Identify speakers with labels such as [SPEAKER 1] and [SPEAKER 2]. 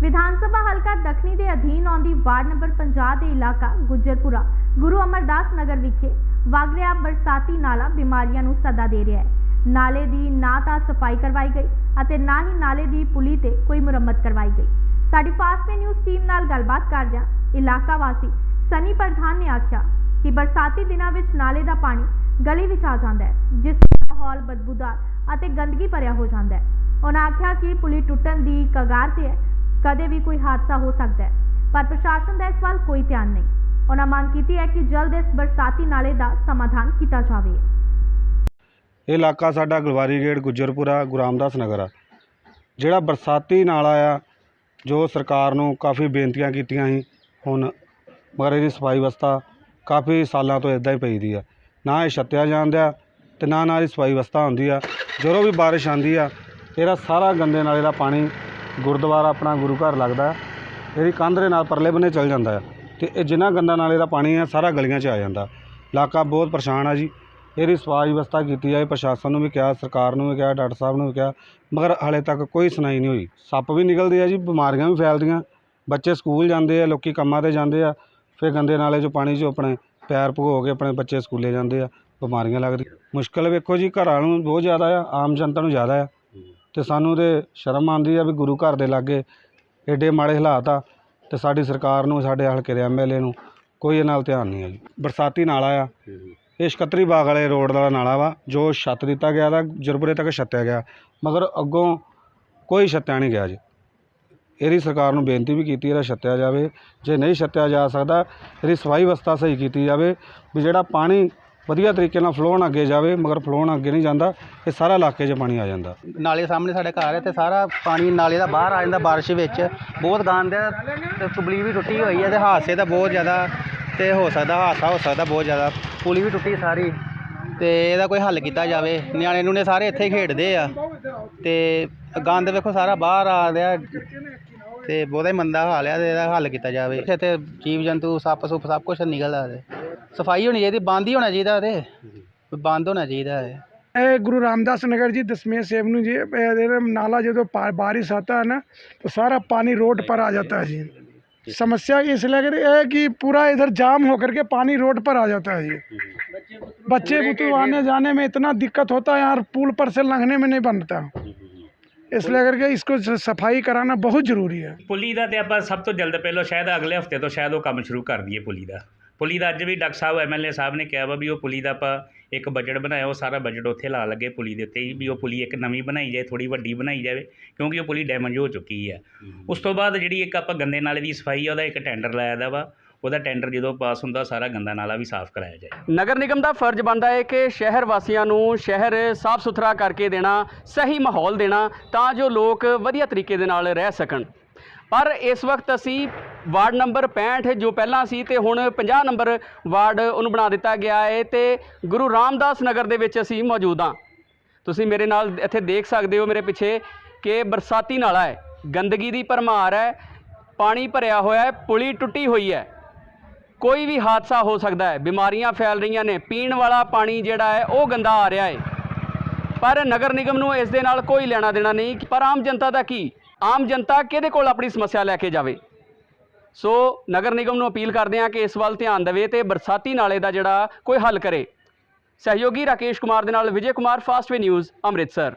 [SPEAKER 1] ਵਿਧਾਨ ਸਭਾ ਹਲਕਾ ਦੱਖਣੀ ਦੇ ਅਧੀਨ ਆਉਂਦੀ ਵਾਰਡ ਨੰਬਰ 50 ਦੇ ਇਲਾਕਾ ਗੁੱਜਰਪੁਰਾ, ਗੁਰੂ ਅਮਰਦਾਸ ਨਗਰ ਵਿਖੇ ਵਗ ਰਿਹਾ ਬਰਸਾਤੀ ਨਾਲਾ ਬਿਮਾਰੀਆਂ ਨੂੰ ਸੱਦਾ ਦੇ ਰਿਹਾ ਹੈ। ਨਾਲੇ ਦੀ ਨਾ ਤਾਂ ਸਫ਼ਾਈ ਕਰਵਾਈ ਗਈ ਅਤੇ ਨਾ ਹੀ ਨਾਲੇ ਦੀ ਪੁਲੀ ਤੇ ਕੋਈ ਮੁਰੰਮਤ ਕਰਵਾਈ ਗਈ। ਸਾਡੀ ਫਾਸਟ ਨਿਊਜ਼ ਟੀਮ ਨਾਲ ਗੱਲਬਾਤ ਕਰਦਿਆਂ ਇਲਾਕਾ ਵਾਸੀ ਸਨੀ ਪ੍ਰਧਾਨ ਨੇ ਆਖਿਆ ਕਿ ਬਰਸਾਤੀ ਦਿਨਾਂ ਵਿੱਚ ਨਾਲੇ ਦਾ ਪਾਣੀ ਗਲੀ ਵਿੱਚ ਆ ਜਾਂਦਾ ਹੈ, ਜਿਸ ਨਾਲ ਮਾਹੌਲ ਬਦਬੂਦਾਰ ਅਤੇ ਗੰਦਗੀ ਭਰਿਆ ਹੋ ਜਾਂਦਾ ਹੈ। ਉਹਨਾਂ ਆਖਿਆ ਕਿ ਪੁਲੀ ਟੁੱਟਣ ਦੀ ਕਗਾਰ ਤੇ ਹੈ ਕਦੇ ਵੀ ਕੋਈ ਹਾਦਸਾ ਹੋ ਸਕਦਾ ਹੈ। ਪਰ ਪ੍ਰਸ਼ਾਸਨ ਦਾ ਇਸ ਵੱਲ ਕੋਈ ਧਿਆਨ ਨਹੀਂ। ਉਹਨਾਂ ਮੰਗ ਕੀਤੀ ਹੈ ਕਿ ਜਲਦ ਇਸ ਬਰਸਾਤੀ ਨਾਲੇ ਦਾ ਸਮਾਧਾਨ ਕੀਤਾ ਜਾਵੇ।
[SPEAKER 2] ਇਹ ਇਲਾਕਾ ਸਾਡਾ ਗਲਵਾਰੀ ਗੇਟ, ਗੁੱਜਰਪੁਰਾ ਗੁਰੂ ਰਾਮਦਾਸ ਨਗਰ ਆ। ਜਿਹੜਾ ਬਰਸਾਤੀ ਨਾਲਾ ਆ, ਜੋ ਸਰਕਾਰ ਨੂੰ ਕਾਫੀ ਬੇਨਤੀਆਂ ਕੀਤੀਆਂ ਸੀ ਹੁਣ, ਮਗਰ ਇਹਦੀ ਸਫ਼ਾਈ ਵਿਵਸਥਾ ਕਾਫੀ ਸਾਲਾਂ ਤੋਂ ਇਦਾਂ ਹੀ ਪਈ ਦੀ ਆ। ਨਾ ਇਹ ਛੱਤਿਆ ਜਾਂਦਾ ਤੇ ਨਾ ਨਾ ਇਹਦੀ ਸਫ਼ਾਈ ਵਿਵਸਥਾ ਹੁੰਦੀ ਆ। ਜਦੋਂ ਵੀ ਬਾਰਿਸ਼ ਆਉਂਦੀ ਆ, ਇਹਦਾ ਸਾਰਾ ਗੰਦੇ ਨਾਲੇ ਦਾ ਪਾਣੀ ਗੁਰਦੁਆਰਾ ਆਪਣਾ ਗੁਰੂ ਘਰ ਲੱਗਦਾ ਇਹਦੀ ਕੰਧ ਦੇ ਨਾਲ ਪਰਲੇ ਬੰਨੇ ਚਲ ਜਾਂਦਾ ਆ ਤੇ ਇਹ ਜਿੰਨਾ ਗੰਦਾ ਨਾਲੇ ਦਾ ਪਾਣੀ ਆ ਸਾਰਾ ਗਲੀਆਂ 'ਚ ਆ ਜਾਂਦਾ ਇਲਾਕਾ ਬਹੁਤ ਪਰੇਸ਼ਾਨ ਆ ਜੀ। ਇਹਦੀ ਸਫ਼ਾਈ ਵਿਵਸਥਾ ਕੀਤੀ ਜਾਏ, ਪ੍ਰਸ਼ਾਸਨ ਨੂੰ ਵੀ ਕਿਹਾ, ਸਰਕਾਰ ਨੂੰ ਵੀ ਕਿਹਾ, ਡਾਕਟਰ ਸਾਹਿਬ ਨੂੰ ਵੀ ਕਿਹਾ, ਮਗਰ ਹਾਲੇ ਤੱਕ ਕੋਈ ਸੁਣਾਈ ਨਹੀਂ ਹੋਈ। ਸੱਪ ਵੀ ਨਿਕਲਦੇ ਆ ਜੀ, ਬਿਮਾਰੀਆਂ ਵੀ ਫੈਲਦੀਆਂ। ਬੱਚੇ ਸਕੂਲ ਜਾਂਦੇ ਆ, ਲੋਕੀ ਕੰਮਾਂ ਤੇ ਜਾਂਦੇ ਆ, ਫਿਰ ਗੰਦੇ ਨਾਲੇ 'ਚੋਂ ਪਾਣੀ 'ਚੋਂ ਆਪਣੇ ਪੈਰ ਭਗੋ ਕੇ ਆਪਣੇ ਬੱਚੇ ਸਕੂਲੇ ਜਾਂਦੇ ਆ, ਬਿਮਾਰੀਆਂ ਲੱਗਦੀਆਂ। ਮੁਸ਼ਕਲ ਵੇਖੋ ਜੀ, ਘਰਾਂ ਨੂੰ ਬਹੁਤ ਜ਼ਿਆਦਾ ਆ, ਆਮ ਜਨਤਾ ਨੂੰ ਜ਼ਿਆਦਾ ਆ। ਅਤੇ ਸਾਨੂੰ ਤਾਂ ਸ਼ਰਮ ਆਉਂਦੀ ਆ ਵੀ ਗੁਰੂ ਘਰ ਦੇ ਲਾਗੇ ਐਡੇ ਮਾੜੇ ਹਾਲਾਤ ਆ ਅਤੇ ਸਾਡੀ ਸਰਕਾਰ ਨੂੰ, ਸਾਡੇ ਹਲਕੇ ਦੇ ਐਮਐਲਏ ਨੂੰ ਕੋਈ ਇਹ ਨਾਲ ਧਿਆਨ ਨਹੀਂ ਆ ਜੀ। ਬਰਸਾਤੀ ਨਾਲਾ ਆ। ਇਹ ਸਕੱਤਰੀ ਬਾਗ ਵਾਲੇ ਰੋਡ ਦਾ ਨਾਲਾ ਵਾ, ਜੋ ਛੱਤ ਦਿੱਤਾ ਗਿਆ ਦਾ ਜਰਬਰੇ ਤੱਕ ਛੱਤਿਆ ਗਿਆ। ਮਗਰ ਅੱਗੋਂ ਕੋਈ ਛੱਤਿਆ ਨਹੀਂ ਗਿਆ ਜੀ। ਇਹਦੀ ਸਰਕਾਰ ਨੂੰ ਬੇਨਤੀ ਵੀ ਕੀਤੀ ਇਹਦਾ ਛੱਤਿਆ ਜਾਵੇ। ਜੇ ਨਹੀਂ ਛੱਤਿਆ ਜਾ ਸਕਦਾ, ਇਹਦੀ ਸਫ਼ਾਈ ਵਿਵਸਥਾ ਸਹੀ ਕੀਤੀ ਜਾਵੇ ਵੀ ਜਿਹੜਾ ਪਾਣੀ ਵਧੀਆ ਤਰੀਕੇ ਨਾਲ ਫਲੋਣ ਅੱਗੇ ਜਾਵੇ, ਮਗਰ ਫਲੋਣ ਅੱਗੇ ਨਹੀਂ ਜਾਂਦਾ, ਇਹ ਸਾਰਾ ਇਲਾਕੇ 'ਚ ਪਾਣੀ ਆ ਜਾਂਦਾ।
[SPEAKER 3] ਨਾਲੇ ਸਾਹਮਣੇ ਸਾਡੇ ਘਰ ਹੈ ਤੇ ਸਾਰਾ ਪਾਣੀ ਨਾਲੇ ਦਾ ਬਾਹਰ ਆ ਜਾਂਦਾ ਬਾਰਿਸ਼ ਵਿੱਚ। ਬਹੁਤ ਗੰਦ ਹੈ ਤੇ ਪੁਲੀ ਵੀ ਟੁੱਟੀ ਹੋਈ ਹੈ ਤੇ ਹਾਦਸੇ ਦਾ ਬਹੁਤ ਜ਼ਿਆਦਾ, ਤੇ ਹੋ ਸਕਦਾ ਹਾਦਸਾ, ਹੋ ਸਕਦਾ ਬਹੁਤ ਜ਼ਿਆਦਾ। ਪੁਲੀ ਵੀ ਟੁੱਟੀ ਸਾਰੀ, ਤੇ ਇਹਦਾ ਕੋਈ ਹੱਲ ਕੀਤਾ ਜਾਵੇ। ਨਿਆਣੇ ਨੂੰ ਨੇ ਸਾਰੇ ਇੱਥੇ ਖੇਡਦੇ ਆ। ਤੇ ਗੰਦ ਵੇਖੋ ਸਾਰਾ ਬਾਹਰ ਆ ਰਿਹਾ, ਤੇ ਬਹੁਤਾ ਹੀ ਮੰਦਾ ਹਾਲ ਆ, ਤੇ ਇਹਦਾ ਹੱਲ ਕੀਤਾ ਜਾਵੇ। ਇੱਥੇ ਜੀਵ ਜੰਤੂ ਸੱਪ ਸੁੱਪ ਸਭ ਕੁਝ ਨਿਕਲਦਾ ਤੇ। ਸਫਾਈ ਹੋਣੀ ਚਾਹੀਦੀ ਬੰਦ ਹੀ ਹੋਣਾ ਚਾਹੀਦਾ ਤੇ ਬੰਦ ਹੋਣਾ ਚਾਹੀਦਾ ਹੈ
[SPEAKER 4] ਇਹ ਗੁਰੂ ਰਾਮਦਾਸ नगर जी दसमें एवेन्यू जी इधर नाला जो तो पा- बारिश आता है ना तो सारा पानी रोड पर आ जाता है जी समस्या इसलिए कि है कि पूरा इधर जाम होकर के पानी रोड पर आ जाता है जी बच्चे बुतू आने जाने में इतना दिक्कत होता है यार पुल पर से लंघने में नहीं बनता इसलिए करके इसको स- सफाई कराना बहुत ज़रूरी है
[SPEAKER 5] ਪੁਲੀ ਦਾ ਤੇ ਆਪਾਂ ਸਭ ਤੋਂ ਜਲਦ ਪਹਿਲਾਂ ਸ਼ਾਇਦ ਅਗਲੇ ਹਫਤੇ ਤੋਂ ਸ਼ਾਇਦ ਉਹ ਕੰਮ ਸ਼ੁਰੂ ਕਰ ਦਈਏ ਪੁਲੀ ਦਾ ਪੁਲੀ ਦਾ ਅੱਜ ਵੀ ਡਾਕਟਰ ਸਾਹਿਬ ਐਮਐਲਏ ਸਾਹਿਬ ਨੇ ਕਿਹਾ ਵਾ ਵੀ ਉਹ ਪੁਲੀ ਦਾ ਆਪਾਂ ਇੱਕ ਬਜਟ ਬਣਾਇਆ ਉਹ ਸਾਰਾ ਬਜਟ ਉੱਥੇ ਲਾ ਲੱਗੇ ਪੁਲੀ ਦੇ ਉੱਤੇ ਹੀ ਵੀ ਉਹ ਪੁਲੀ ਇੱਕ ਨਵੀਂ ਬਣਾਈ ਜਾਏ ਥੋੜੀ ਵੱਡੀ ਬਣਾਈ ਜਾਵੇ ਕਿਉਂਕਿ ਉਹ ਪੁਲੀ ਡੈਮੇਜ ਹੋ ਚੁੱਕੀ ਹੈ। ਉਸ ਤੋਂ ਬਾਅਦ ਜਿਹੜੀ ਇੱਕ ਆਪਾਂ ਗੰਦੇ ਨਾਲੇ ਦੀ ਸਫ਼ਾਈ ਆ ਉਹਦਾ ਇੱਕ ਟੈਂਡਰ ਲਾਇਆ ਦਾ ਵਾ ਉਹਦਾ ਟੈਂਡਰ ਜਦੋਂ ਪਾਸ ਹੁੰਦਾ ਸਾਰਾ ਗੰਦਾ ਨਾਲਾ ਵੀ ਸਾਫ਼ ਕਰਾਇਆ ਜਾਏ।
[SPEAKER 6] ਨਗਰ ਨਿਗਮ ਦਾ ਫਰਜ਼ ਬਣਦਾ ਹੈ ਕਿ ਸ਼ਹਿਰ ਵਾਸੀਆਂ ਨੂੰ ਸ਼ਹਿਰ ਸਾਫ਼ ਸੁਥਰਾ ਕਰਕੇ ਦੇਣਾ ਸਹੀ ਮਾਹੌਲ ਦੇਣਾ ਤਾਂ ਜੋ ਲੋਕ ਵਧੀਆ ਤਰੀਕੇ ਦੇ ਨਾਲ ਰਹਿ ਸਕਣ। ਪਰ ਇਸ ਵਕਤ ਅਸੀਂ ਵਾਰਡ ਨੰਬਰ 65 ਜੋ ਪਹਿਲਾਂ ਸੀ ਤੇ ਹੁਣ 50 ਨੰਬਰ ਵਾਰਡ ਉਹਨੂੰ ਬਣਾ ਦਿੱਤਾ ਗਿਆ ਹੈ ਤੇ ਗੁਰੂ ਰਾਮਦਾਸ ਨਗਰ ਦੇ ਵਿੱਚ ਅਸੀਂ ਮੌਜੂਦ ਹਾਂ। ਤੁਸੀਂ ਮੇਰੇ ਨਾਲ ਇੱਥੇ ਦੇਖ ਸਕਦੇ ਹੋ ਮੇਰੇ ਪਿੱਛੇ ਕਿ ਬਰਸਾਤੀ ਨਾਲਾ ਹੈ, ਗੰਦਗੀ ਦੀ ਭਰਮਾਰ ਹੈ, ਪਾਣੀ ਭਰਿਆ ਹੋਇਆ ਹੈ, ਪੁਲੀ ਟੁੱਟੀ ਹੋਈ ਹੈ। ਕੋਈ ਵੀ ਹਾਦਸਾ ਹੋ ਸਕਦਾ ਹੈ, ਬਿਮਾਰੀਆਂ ਫੈਲ ਰਹੀਆਂ ਨੇ, ਪੀਣ ਵਾਲਾ ਪਾਣੀ ਜਿਹੜਾ ਹੈ ਉਹ ਗੰਦਾ ਆ ਰਿਹਾ ਹੈ ਪਰ ਨਗਰ ਨਿਗਮ ਨੂੰ ਇਸ ਦੇ ਨਾਲ ਕੋਈ ਲੈਣਾ ਦੇਣਾ ਨਹੀਂ, ਪਰ ਆਮ ਜਨਤਾ ਦਾ ਕੀ? ਆਮ ਜਨਤਾ ਕਿਹਦੇ ਕੋਲ ਆਪਣੀ ਸਮੱਸਿਆ ਲੈ ਕੇ ਜਾਵੇ? ਸੋ ਨਗਰ ਨਿਗਮ ਨੂੰ ਅਪੀਲ ਕਰਦੇ ਹਾਂ ਕਿ ਇਸ ਵੱਲ ਧਿਆਨ ਦੇਵੇ ਤੇ ਬਰਸਾਤੀ ਨਾਲੇ ਦਾ ਜਿਹੜਾ ਕੋਈ ਹੱਲ ਕਰੇ। ਸਹਿਯੋਗੀ ਰਾਕੇਸ਼ ਕੁਮਾਰ ਦੇ ਨਾਲ ਵਿਜੇ ਕੁਮਾਰ ਫਾਸਟਵੇ ਨਿਊਜ਼, ਅੰਮ੍ਰਿਤਸਰ।